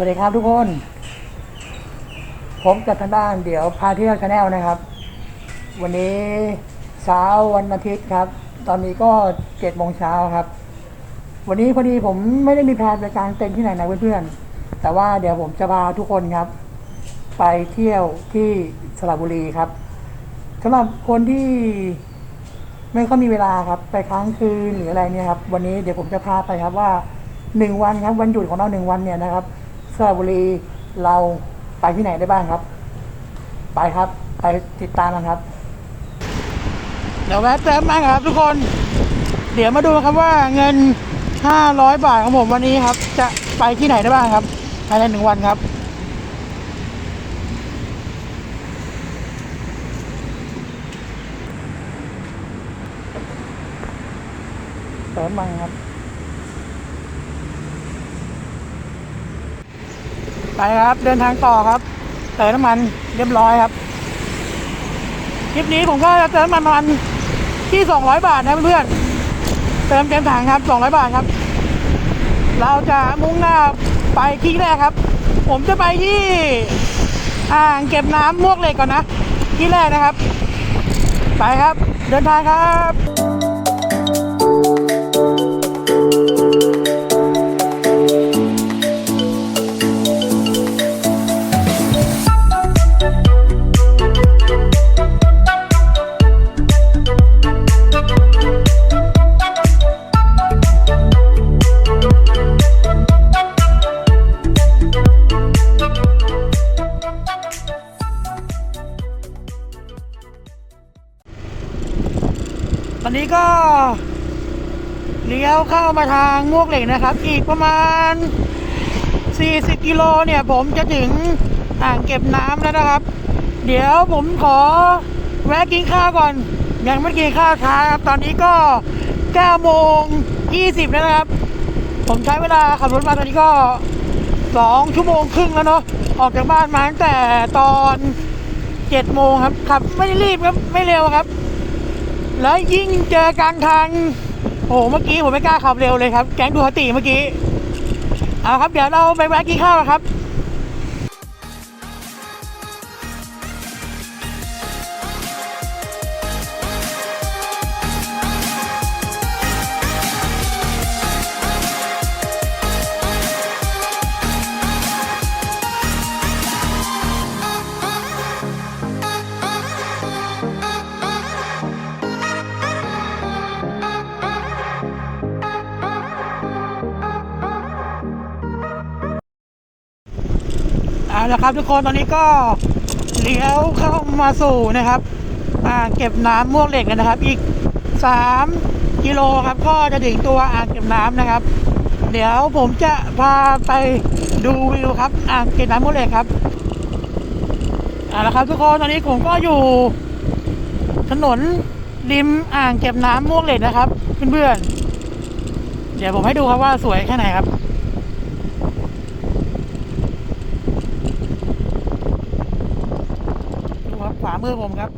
วัสดีครับทุกคน ผมกับทางด้านเดี๋ยวพาเที่ยวชาแนลนะครับ วันนี้เช้าวันอาทิตย์ครับ ตอนนี้ก็เจ็ดโมงเช้าครับ วันนี้พอดีผมไม่ได้มีแพลนไปกางเต็นท์ที่ไหนนะเพื่อนๆ แต่ว่าเดี๋ยวผมจะพาทุกคนครับ ไปเที่ยวที่สระบุรีครับสำหรับคนที่ไม่ค่อยมีเวลาครับ ไปค้างคืนหรืออะไรเนี่ยครับ วันนี้เดี๋ยวผมจะพาไปครับว่าหนึ่งวันครับ วันหยุดของเราหนึ่งวันเนี่ยนะครับ สระบุรีเราไปที่ไหนได้บ้างครับ ไปครับ ไปติดตามกันครับ เดี๋ยวแวะเติมมาครับทุกคน เดี๋ยวมาดูครับว่าเงิน 500 บาทของผมวันนี้ครับ จะไปที่ไหนได้บ้างครับภายในหนึ่งวันครับเติมมาครับ ไปครับ เดินทางต่อครับเติมน้ำมันเรียบร้อยครับคลิปนี้ผมก็จะเติมน้ำมันประมาณที่ 200 บาทนะเพื่อนเติมเต็มถังครับ 200 บาทครับ เราจะมุ่งหน้าไปที่แรกครับ ผมจะไปที่อ่างเก็บน้ำมวกเหล็กก่อนนะ ที่แรกนะครับ ไปครับ เดินทางครับ เลี้ยวเข้ามาทางมวกเหล็กนะครับ อีกประมาณ 40 กิโลเนี่ยผมจะถึงอ่างเก็บน้ำแล้วนะครับ เดี๋ยวผมขอแวะกินข้าวก่อน ยังไม่กินข้าวเช้าครับ ตอนนี้ก็9โมง20แล้วนะครับ ผมใช้เวลาขับรถมาตอนนี้ก็ 2 ชั่วโมงครึ่งแล้วเนาะออกจากบ้านมาตั้งแต่ตอน7โมงครับขับไม่ได้รีบครับไม่เร็วครับ แล้วยิ่งเจอกลางทาง โอ้โหเมื่อกี้ผมไม่กล้าขับเร็วเลยครับ แก๊งดูฮาติเมื่อกี้ เอาครับ เดี๋ยวเราไปแวะกินข้าวครับ เอาละครับ ทุกคนตอนนี้ก็เลี้ยวเข้ามาสู่นะครับอ่างเก็บน้ำม่วงเหล็กกันนะครับ อีก 3 กิโลครับ ก็จะถึงตัวอ่างเก็บน้ำนะครับ เดี๋ยวผมจะพาไปดูวิวครับอ่างเก็บน้ำม่วงเหล็กครับเอาละครับ ทุกคนตอนนี้ผมก็อยู่ ถนนริมอ่างเก็บน้ำม่วงเหล็กนะครับ เพื่อนๆเดี๋ยวผมให้ดูครับว่าสวยแค่ไหนครับ ดูครับขวา มือผมครับ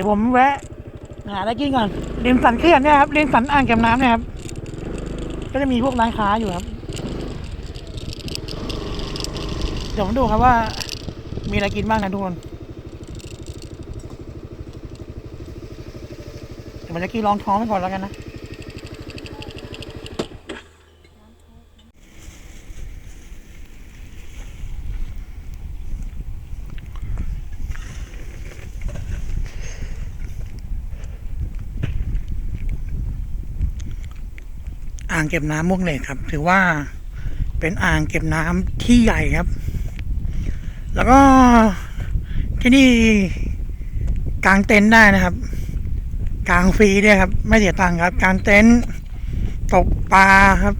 ดี๋ยวผมแวะหาอะไรกินก่อนริมสันเขื่อนเนี่ยครับริมสันอ่างเก็บน้ำเนี่ยครับ ก็จะมีพวกร้านค้าอยู่ครับ เดี๋ยวมาดูครับว่า มีอะไรกินบ้างนะทุกคนเดี๋ยวมันจะกินรองท้องไปก่อนแล้วกันนะ เก็บน้ำมุกเหล็กครับ ถือว่าเป็นอ่างเก็บน้ำที่ใหญ่ครับ แล้วก็ที่นี่กางเต็นท์ได้นะครับ กางฟรีด้วยครับ ไม่เสียตังค์ครับ กางเต็นท์ตกปลาครับ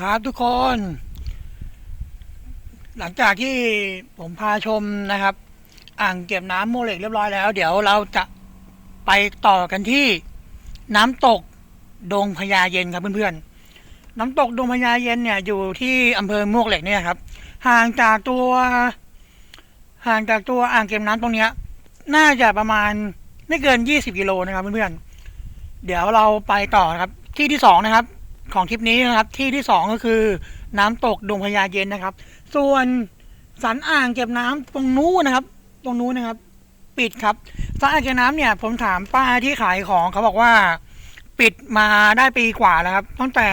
ครับทุกคน หลังจากที่ผมพาชมนะครับ อ่างเก็บน้ำโมเหล็กเรียบร้อยแล้ว เดี๋ยวเราจะไปต่อกันที่น้ำตกดงพญาเย็นครับเพื่อนๆ น้ำตกดงพญาเย็นเนี่ยอยู่ที่อำเภอมวกเหล็กเนี่ยครับ ห่างจากตัวห่างจากตัวอ่างเก็บน้ำตรงเนี้ย น่าจะประมาณไม่เกิน20กิโลนะครับเพื่อนๆ เดี๋ยวเราไปต่อครับ ที่ที่สองนะครับ ของทริปนี้นะครับ ที่ที่สองก็คือน้ำตกดงพญาเย็นนะครับ ส่วนสันอ่างเก็บน้ำตรงนู้นนะครับ ตรงนู้นนะครับ ปิดครับสันอ่างเก็บน้ำเนี่ย ผมถามป้าที่ขายของเขาบอกว่า ปิดมาได้ปีกว่าแล้วครับ ตั้งแต่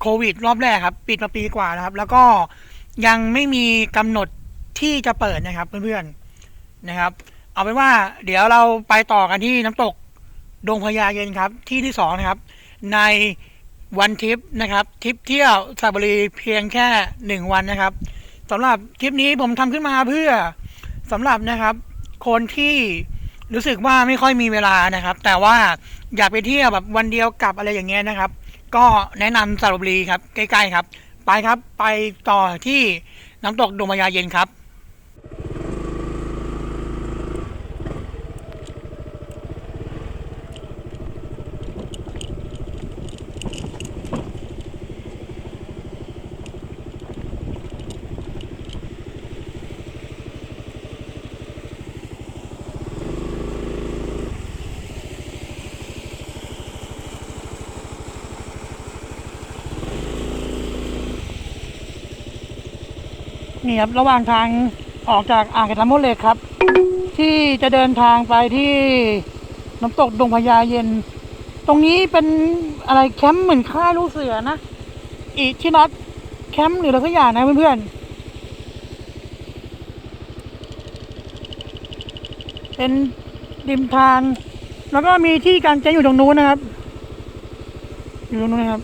โควิด รอบแรกครับ ปิดมาปีกว่านะครับ แล้วก็ยังไม่มีกำหนดที่จะเปิดนะครับ เพื่อนๆนะครับ เอาเป็นว่า เดี๋ยวเราไปต่อกันที่น้ำตกดงพญาเย็นครับ ที่ที่สองนะครับ ใน วันทริปนะครับทริปเที่ยวสระบุรีเพียงแค่หนึ่งวันนะครับสำหรับทริปนี้ผมทำขึ้นมาเพื่อสำหรับนะครับ คนที่รู้สึกว่าไม่ค่อยมีเวลานะครับ แต่ว่าอยากไปเที่ยวแบบวันเดียวกลับอะไรอย่างเงี้ยนะครับ ก็แนะนำสระบุรีครับใกล้ๆครับ ไปครับไปต่อที่น้ำตกดงพญาเย็นครับ นี่ครับระหว่างทางออกจากอ่างเก็บน้ำมดเล็กครับ ที่จะเดินทางไปที่น้ำตกดงพญาเย็น ตรงนี้เป็นอะไรแคมป์เหมือนค่ายลูกเสือนะอีกที่นัดแคมป์หรืออะไรสักอย่างนะเพื่อนๆเป็นริมทางแล้วก็มีที่กางเต็นท์อยู่ตรงนู้นนะครับ อยู่ตรงนู้นนะครับ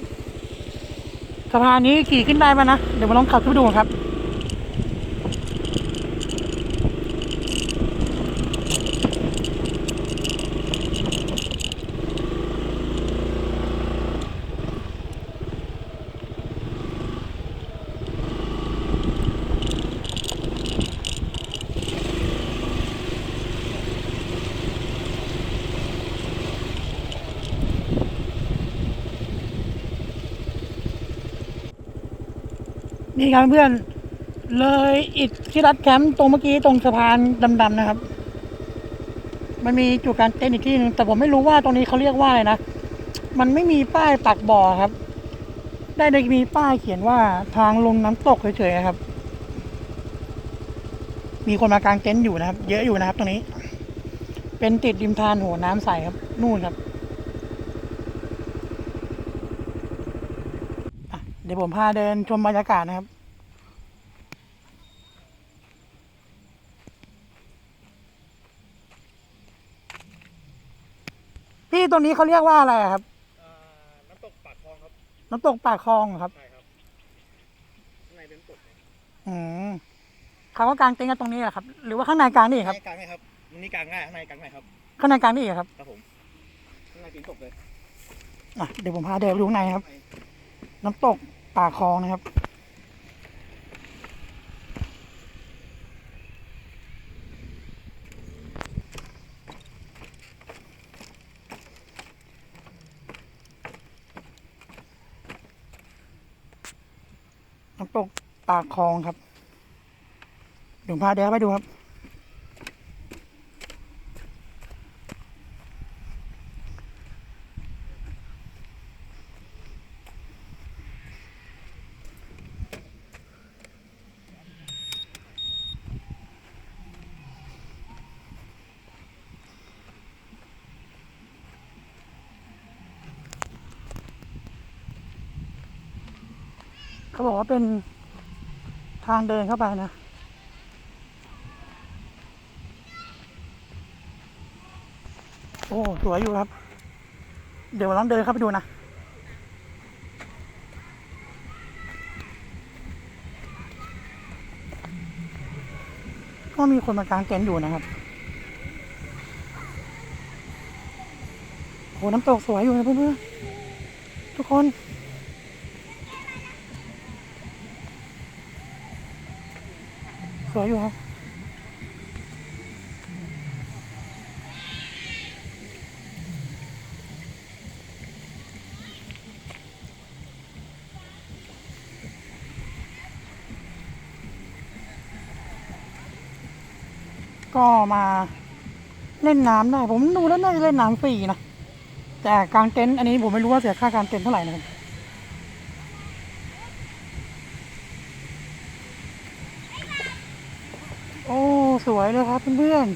สะพานนี้ขี่ขึ้นได้ปะนะ เดี๋ยวมาลองขับขึ้นไปดูครับ นี่ครับเพื่อนเลยอิดที่รัดแคมป์ตรงเมื่อกี้ตรงสะพานดำๆนะครับ มันมีจุดการเต้นอีกที่หนึงแต่ผมไม่รู้ว่าตรงนี้เขาเรียกว่าอะไรนะ มันไม่มีป้ายปักบ่อครับ ได้ได้มีป้ายเขียนว่าทางลงน้ำตกเฉยๆครับ มีคนมากางเต็นท์อยู่นะครับ เยอะอยู่นะครับ ตรงนี้ เป็นติดริมทานหัวน้ำใสครับ นู่นครับอะเดี๋ยวผมพาเดินชมบรรยากาศนะครับ พี่ตรงนี้เขาเรียกว่าอะไรอะครับ อ่าน้ำตกปากคลองครับ น้ำตกปากคลองเหรอครับ ใช่ครับข้างในเป็นน้ำตกเนี่ยอืมเขาก็กางเต็นท์กันตรงนี้แหละครับ หรือว่าข้างในกลางนี่ครับ ข้างในกลางไหมครับมันนี่กลางง่ายข้างในกลางง่ายครับ ข้างในกลางนี่ครับ ครับผม ข้างในเป็นน้ำตกเลย อะเดี๋ยวผมพาเดินไปดูข้างในครับ น้ำตก ปากคลองนะครับ น้ำตกปากคลองครับหลวงพาเดินไปดูครับ เขาบอกว่าเป็นทางเดินเข้าไปนะ โอ้ สวยอยู่ครับ เดี๋ยวลองเดินเข้าไปดูนะก็มีคนมากางเต็นท์อยู่นะครับ โห น้ำตกสวยอยู่นะเพื่อนๆทุกคน สวยอยู่ครับก็มาเล่นน้ำได้ ผมดูแล้วน่าจะเล่นน้ำฟรีนะแต่กลางเต็นท์อันนี้ผมไม่รู้ว่าเสียค่ากลางเต็นท์เท่าไหร่นะครับ โอ้ สวยเลยครับเพื่อน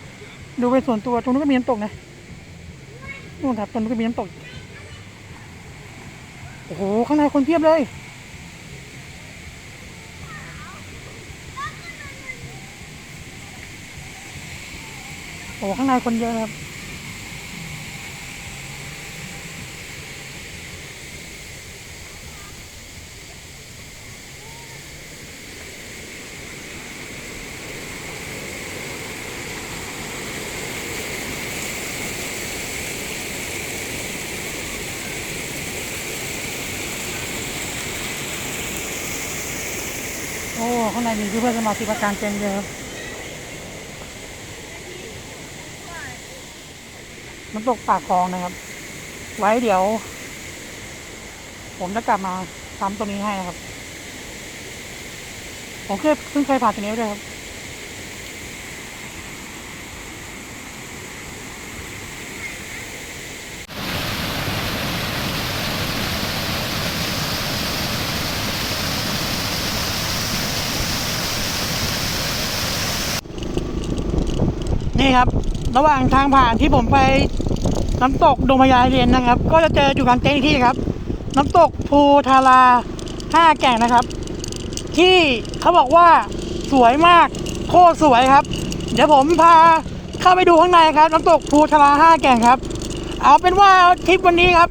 ๆ ดูเป็นส่วนตัว ตรงนู้นก็มีน้ำตกนะ นู่นครับตรงนู้นก็มีน้ำตก โอ้โห ข้างในคนเพียบเลยโอ้ข้างในคนเยอะครับ โอ้ ข้างในมีเพื่อนสมาชิกประการเต็มเลยครับน้ำตกปากคลองนะครับ ไว้เดี๋ยว ผมจะกลับมาทำตรงนี้ให้นะครับ ผมเคยเพิ่งเคยผ่านตรงนี้ด้วยครับ นี่ครับ ระหว่างทางผ่านที่ผมไปน้ำตกดงพญาเรียนนะครับ ก็จะเจออยู่กลางเต็นท์อีกที่ครับ น้ำตกภูทาราห้าแก่งนะครับ ที่เขาบอกว่าสวยมากโคตรสวยครับ เดี๋ยวผมพาเข้าไปดูข้างในครับ น้ำตกภูทาราห้าแก่งครับ เอาเป็นว่าทริปวันนี้ครับ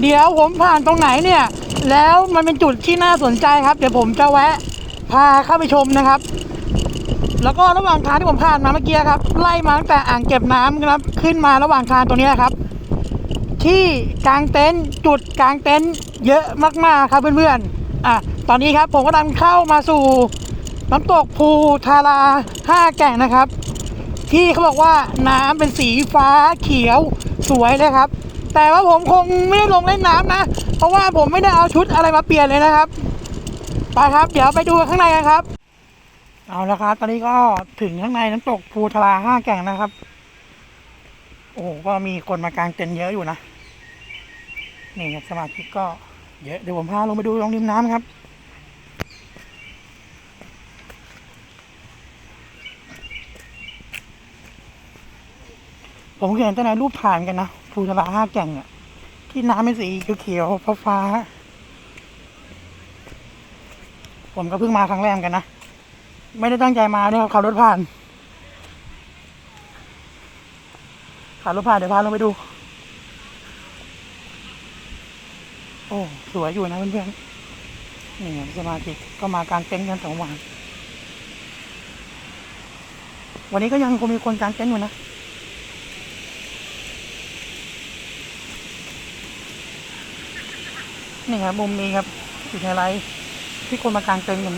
เดี๋ยวผมผ่านตรงไหนเนี่ย แล้วมันเป็นจุดที่น่าสนใจครับ เดี๋ยวผมจะแวะพาเข้าไปชมนะครับ แล้วก็ระหว่างทางที่ผมผ่านมาเมื่อกี้ครับ ไล่มาตั้งแต่อ่างเก็บน้ำครับ ขึ้นมาระหว่างทางตรงนี้ครับ ที่กางเต็นท์จุดกางเต็นท์เยอะมากๆครับเพื่อนๆอะตอนนี้ครับผมก็กำลังเข้ามาสู่น้ำตกภูทาราห้าแก่งนะครับ ที่เขาบอกว่าน้ำเป็นสีฟ้าเขียวสวยเลยครับ แต่ว่าผมคงไม่ได้ลงเล่นน้ำนะ เพราะว่าผมไม่ได้เอาชุดอะไรมาเปลี่ยนเลยนะครับ ไปครับ เดี๋ยวไปดูข้างในกันครับ เอาละครับ ตอนนี้ก็ถึงข้างในน้ำตกภูทราห้าแก่งนะครับ โอ้โห ก็มีคนมากางเต็นท์เยอะอยู่นะ นี่สมาชิกก็เยอะเดี๋ยวผมพาลงไปดูตรงริมน้ำครับ ผมเห็นแต่ในรูปถ่านกันนะภูทราห้าแก่งอะที่น้ำเป็นสีเขียวๆฟ้าๆผมก็เพิ่งมาครั้งแรกกันนะ ไม่ได้ตั้งใจมาเนี่ยครับขับรถผ่านขับรถผ่านเดี๋ยวพาลงไปดู โอ้สวยอยู่นะเพื่อนๆนี่ครับสมาชิกก็มากางเต็นท์กันสองวันวันนี้ก็ยังคงมีคนกางเต็นท์อยู่นะนี่ครับมุมนี้ครับจุดไฮไลท์ที่คนมากางเต็นท์กัน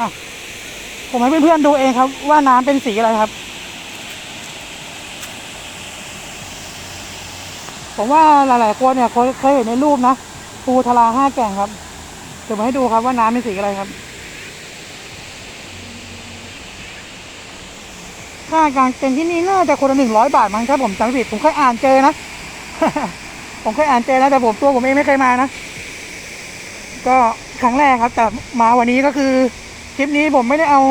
อะผมให้เพื่อนๆดูเองครับ ว่าน้ำเป็นสีอะไรครับ ผมว่าหลายๆคนเนี่ยเคยเห็นในรูปนะปูทลาห้าแก่งครับเดี๋ยวมาให้ดูครับว่าน้ำเป็นสีอะไรครับค่ากลางเต็นที่นี่น่าจะคนละหนึ่งร้อยบาทมั้งครับผมจำผิดผมเคยอ่านเจอนะ ผมเคยอ่านเจอนะแต่ผมตัวผมเองไม่เคยมานะ ก็ครั้งแรกครับ แต่มาวันนี้ก็คือ คลิปนี้ผมไม่ได้เอา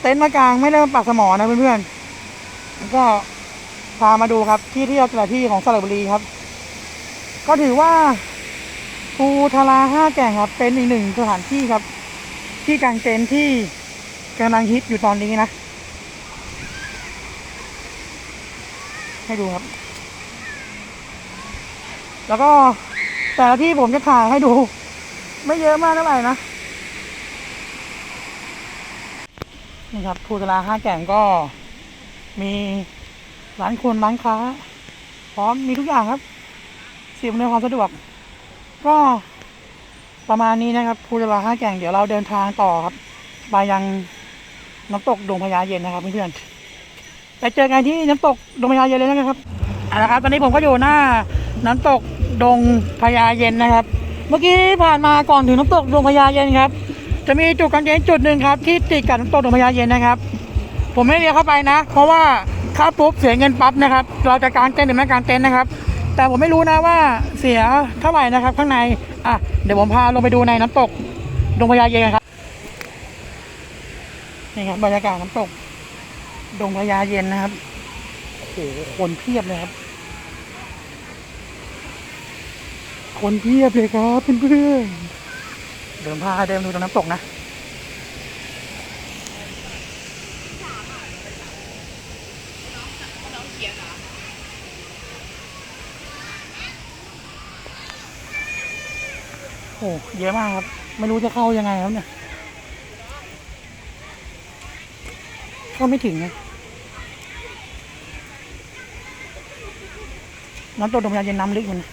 เต็นท์มากลางไม่ได้มาปักสมอนะเพื่อนๆก็พามาดูครับที่เที่ยวแต่ละที่ของสระบุรีครับ ก็ถือว่าภูทลาห้าแก่งครับ เป็นอีกหนึ่งสถานที่ครับ ที่กางเต็นท์ที่กำลังฮิตอยู่ตอนนี้นะ ให้ดูครับ แล้วก็แต่ละที่ผมจะถ่ายให้ดู ไม่เยอะมากเท่าไหร่นะ นี่ครับภูตลาห้าแก่งก็มีร้านคนร้านค้า พร้อมมีทุกอย่างครับสิ่งอำนความสะดวก ก็ประมาณนี้นะครับภูตลาห้าแก่งเดี๋ยวเราเดินทางต่อครับไปยังน้ำตกดงพญาเย็นนะครับเพื่อนๆไปเจอกันที่น้ำตกดงพญาเย็นเลยนะครับเอาละครับ ตอนนี้ผมก็อยู่หน้าน้ำตกดงพญาเย็นนะครับ เมื่อกี้ผ่านมาก่อนถึงน้ำตกดงพญาเย็นครับ จะมีจุดกางเต็นท์จุดหนึ่งครับ ที่ติดกับน้ำตกดงพญาเย็นนะครับ ผมไม่เรียกเข้าไปนะ เพราะว่าเข้าปุ๊บเสียเงินปั๊บนะครับ เราจะกางเต็นท์หรือไม่กางเต็นท์นะครับ แต่ผมไม่รู้นะว่าเสียเท่าไหร่นะครับ ข้างในอะเดี๋ยวผมพาลงไปดูในน้ำตกดงพญาเย็นกันครับนี่ครับบรรยากาศน้ำตก ดงพญาเย็นนะครับโอ้โหคนเพียบเลยครับ คนเพียบเลยครับเพื่อนๆ เดินพาเดินดูตรงน้ำตกนะโอ้เยอะมากครับ ไม่รู้จะเข้ายังไงครับเนี่ย เข้าไม่ถึงนะน้ำตกดงพญาเย็นน้ำลึกอยู่นะ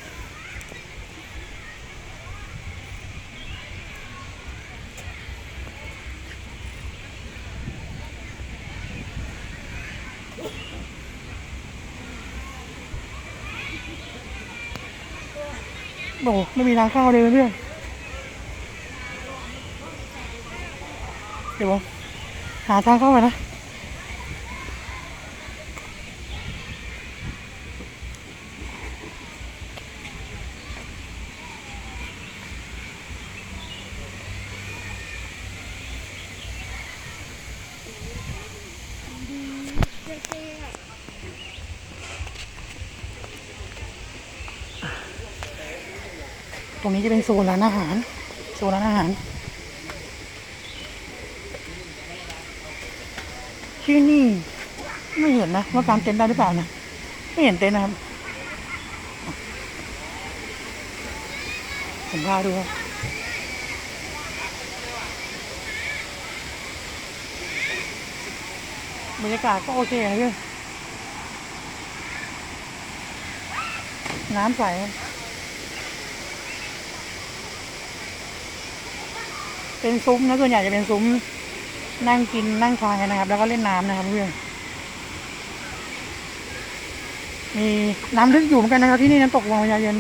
โอ้ไม่มีทางเข้าเลยเพื่อนเดี๋ยวหาทางเข้าไปนะ จะเป็นโซนร้านอาหาร โซนร้านอาหาร ที่นี่ไม่เห็นนะว่าการเต็นท์ได้หรือเปล่านะ ไม่เห็นเต็นท์นะครับผมพาดูครับบรรยากาศก็โอเคนะเพื่อนน้ำใสครับ เป็นซุ้มนะส่วนใหญ่จะเป็นซุ้มนั่งกินนั่งทานกันนะครับ แล้วก็เล่นน้ำนะครับเพื่อนมีน้ำลึกอยู่เหมือนกันนะครับที่นี่น้ำตกวังพญาเย็น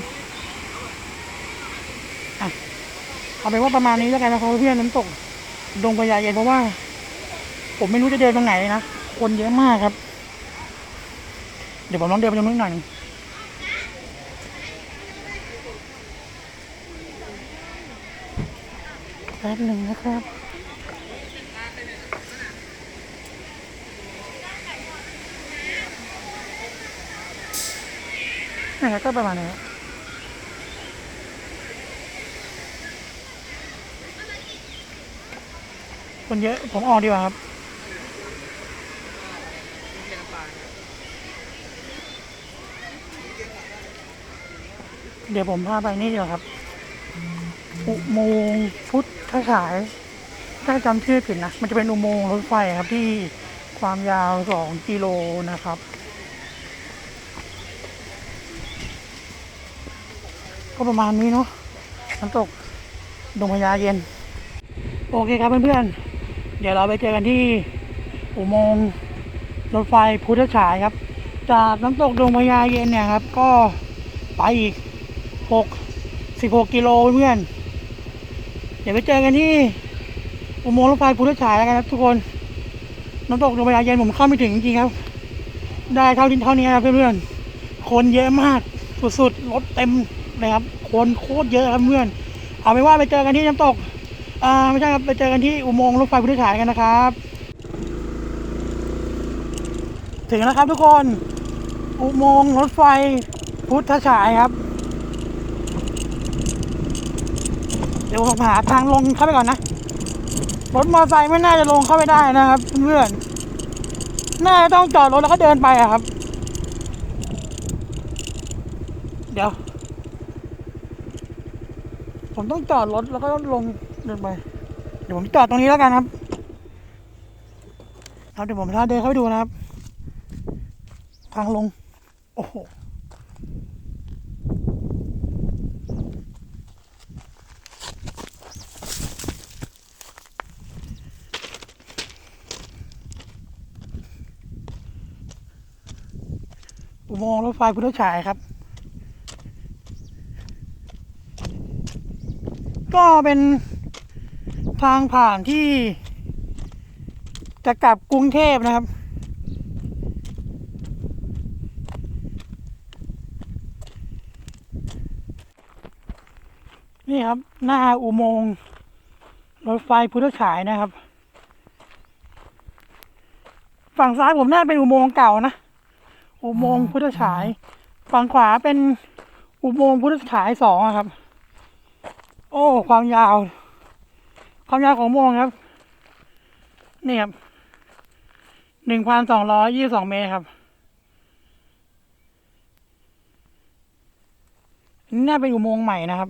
อะเอาเป็นว่าประมาณนี้แล้วกันนะครับเพื่อนน้ำตกดงพญาเย็นเพราะว่า ผมไม่รู้จะเดินตรงไหนนะคนเยอะมากครับ เดี๋ยวผมลองเดินไปตรงนู้นหน่อยนึง ป๊บหนึ่งนะครับนะครับก็ประมาณนี้คนเยอะ ผมออกดีกว่าครับเดี๋ยวผมพาไปนี่ดีกว่าครับ อุโมงค์พุ ทธฉายถ้าจำชื่อผิดนะ มันจะเป็นอุโมงค์รถไฟครับที่ความยาวสองกิโลนะครับ ก็ประมาณนี้เนาะน้ำตกดงพญาเย็น โอเคครับเพื่อนๆ เดี๋ยวเราไปเจอกันที่อุโมงค์รถไฟพุทธฉายครับ จากน้ำตกดงพญาเย็นเนี่ยครับ ก็ไปอีกหกสิบหกกิโลเพื่อน เดี๋ยวไปเจอกันที่อุโมงค์รถไฟพุทธฉายแล้วกันครับ ทุกคนน้ำตกลงไปเย็นผมเข้าไม่ถึงจริงๆครับ ได้เท่าที่เท่านี้ครับเพื่อนๆคนเยอะมากสุดๆรถเต็มเลยครับ คนโคตรเยอะครับเพื่อนเอาไปว่าไปเจอกันที่น้ำตกอ่าไม่ใช่ครับไปเจอกันที่อุโมงค์รถไฟพุทธฉายกันนะครับ ถึงแล้วครับทุกคน อุโมงค์รถไฟพุทธฉายครับ ดี๋ยวผมหาทางลงเข้าไปก่อนนะ รถมอเตอร์ไซค์ไม่น่าจะลงเข้าไปได้นะครับเพื่อนน่าจะต้องจอดรถแล้วก็เดินไปอะครับ เดี๋ยว ผมต้องจอดรถแล้วก็ลงเดินไป เดี๋ยวผมจอดตรงนี้แล้วกันครับครับเดี๋ยวผมพาเดินเข้าไปดูนะครับ ทางลง โอ้โห อุโมงค์รถ ไฟพุทธฉายครับ ก็เป็นทางผ่านที่ จะกลับกรุงเทพนะครับ นี่ครับ หน้าอุโมงค์รถไฟพุทธฉายนะครับ ฝั่งซ้ายผมน่าเป็นอุโมงค์เก่านะ อุโมงค์พุทธฉาย ฝั่งขวาเป็นอุโมงค์พุทธฉายสองครับ โอ้ ความยาว ความยาวของอุโมงค์ครับ นี่ครับหนึ่งพันสองร้อยยี่สองเมตรครับนี่น่าเป็นอุโมงค์ใหม่นะครับ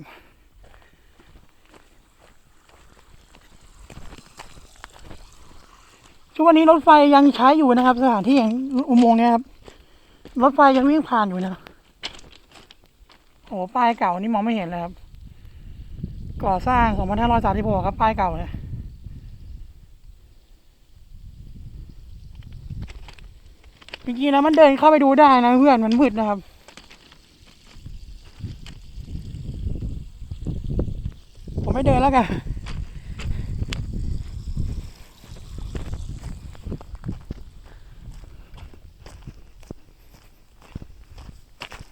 ทุกวันนี้รถไฟยังใช้อยู่นะครับ สถานที่อย่างอุโมงค์เนี้ยครับ รถไฟยังวิ่งผ่านอยู่นะโอ้ป้ายเก่านี่มองไม่เห็นเลยครับ ก่อสร้าง 2536 ครับป้ายเก่าเนี่ยจริงๆแล้วมันเดินเข้าไปดูได้นะเพื่อนมันมืดนะครับ ผมไม่เดินแล้วกัน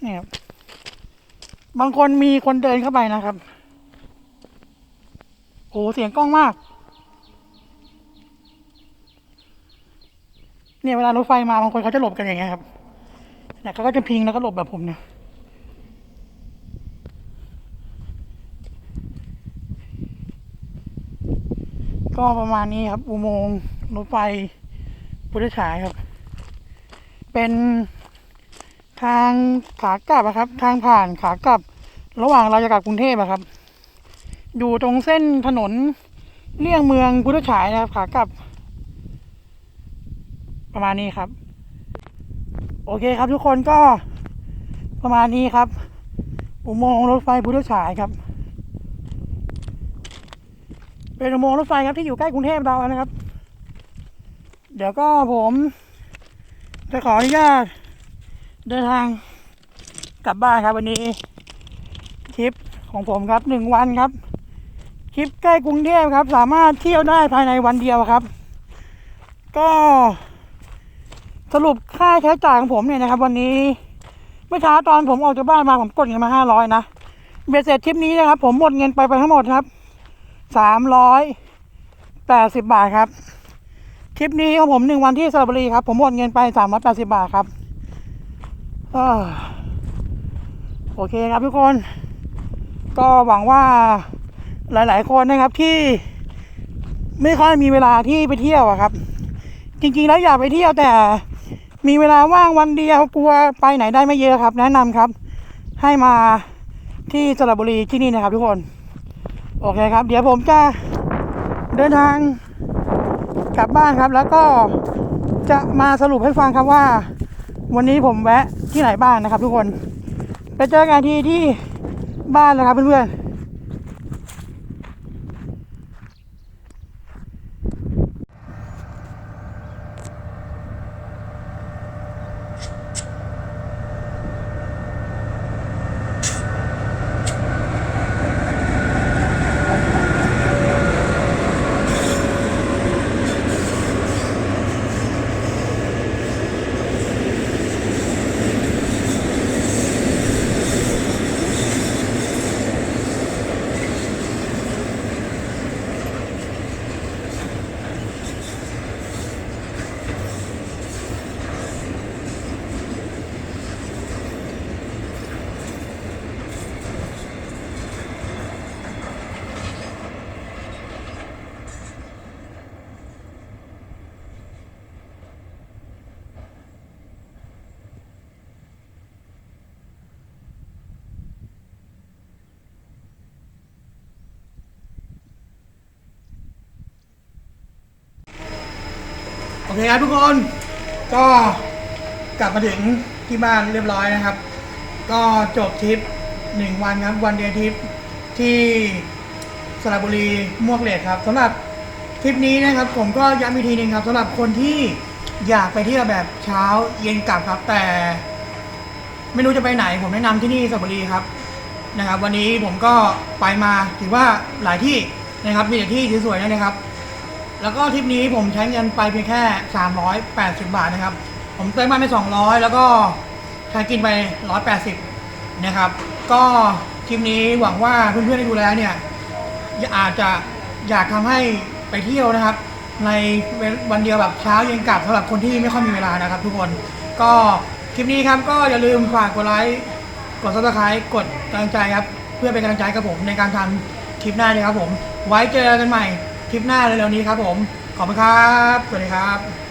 นี่ยครับบางคนมีคนเดินเข้าไปนะครับ โอ้เสียงกล้องมาก เนี่ยเวลารถไฟมาบางคนเขาจะหลบกันอย่างเงี้ยครับเนี่ยเขาก็จะพิงแล้วก็หลบแบบผมเนี่ยก็ประมาณนี้ครับ อุโมงค์รถไฟพุทธฉายครับ เป็น ทางขากลับอะครับ ทางผ่านขากลับ ระหว่างเราจะกลับกรุงเทพอะครับ อยู่ตรงเส้นถนนเลี่ยงเมืองพุทธฉายนะครับ ขากลับ ประมาณนี้ครับ โอเคครับทุกคนก็ประมาณนี้ครับ อุโมงค์รถไฟพุทธฉายครับ เป็นอุโมงค์รถไฟครับที่อยู่ใกล้กรุงเทพเรานะครับ เดี๋ยวก็ผม จะขออนุญาต เดินทางกลับบ้านครับวันนี้ทริปของผมครับหนึ่งวันครับทริปใกล้กรุงเทพครับ สามารถเที่ยวได้ภายในวันเดียวครับ ก็สรุปค่าใช้จ่ายของผมเนี่ยนะครับ วันนี้เมื่อเช้าตอนผมออกจากบ้านมาผมกดเงินมาห้าร้อยนะเบ็ดเสร็จทริปนี้นะครับ ผมหมดเงินไปไปทั้งหมดครับสามร้อยแปดสิบบาทครับทริปนี้ของผมหนึ่งวันที่สระบุรีครับ ผมหมดเงินไปสามร้อยแปดสิบบาทครับ โอเคครับทุกคน ก็หวังว่าหลาย ๆ คนนะครับที่ไม่ค่อยมีเวลาที่ไปเที่ยวอะครับ จริง ๆ แล้วอยากไปเที่ยวแต่มีเวลาว่างวันเดียวกลัวไปไหนได้ไม่เยอะครับ แนะนำครับ ให้มาที่สระบุรีที่นี่นะครับ ทุกคน โอเคครับ เดี๋ยวผมจะเดินทางกลับบ้านครับ แล้วก็จะมาสรุปให้ฟังครับว่า วันนี้ผมแวะที่ไหนบ้างนะครับทุกคน ไปเจอกันที่ที่บ้านเลยครับเพื่อนๆ เคครับทุกคนก็กลับมาถึงที่บ้านเรียบร้อยนะครับ ก็จบทริปหนึ่งวันครับวันเดียวทริปที่สระบุรีมวกเหล็กครับสำหรับทริปนี้นะครับ ผมก็ย้ำอีกทีหนึ่งครับสำหรับคนที่อยากไปเที่ยวแบบเช้าเย็นกลับครับ แต่ ไม่รู้จะไปไหน ผมแนะนำที่นี่สระบุรีครับนะครับ วันนี้ผมก็ไปมาถือว่าหลายที่นะครับ มีแต่ที่สวยๆนะครับ แล้วก็ทริปนี้ผมใช้เงินไปเพียงแค่ 380 บาทนะครับ ผมเติมมาไป 200 แล้วก็ใช้กินไป 180 นะครับ ก็ทริปนี้หวังว่าเพื่อนๆที่ดูแล้วเนี่ยอาจจะอยากทำให้ไปเที่ยวนะครับ ในวันเดียวแบบเช้าเย็นกลับสำหรับคนที่ไม่ค่อยมีเวลานะครับ ทุกคนก็คลิปนี้ครับก็อย่าลืมฝากกดไลค์กดซับสไครต์กดกำลังใจครับ เพื่อเป็นกำลังใจกับผมในการทำคลิปหน้าเลยครับผม ไว้เจอกันใหม่ คลิปหน้าเร็วๆนี้ครับผม ขอบคุณครับ สวัสดีครับ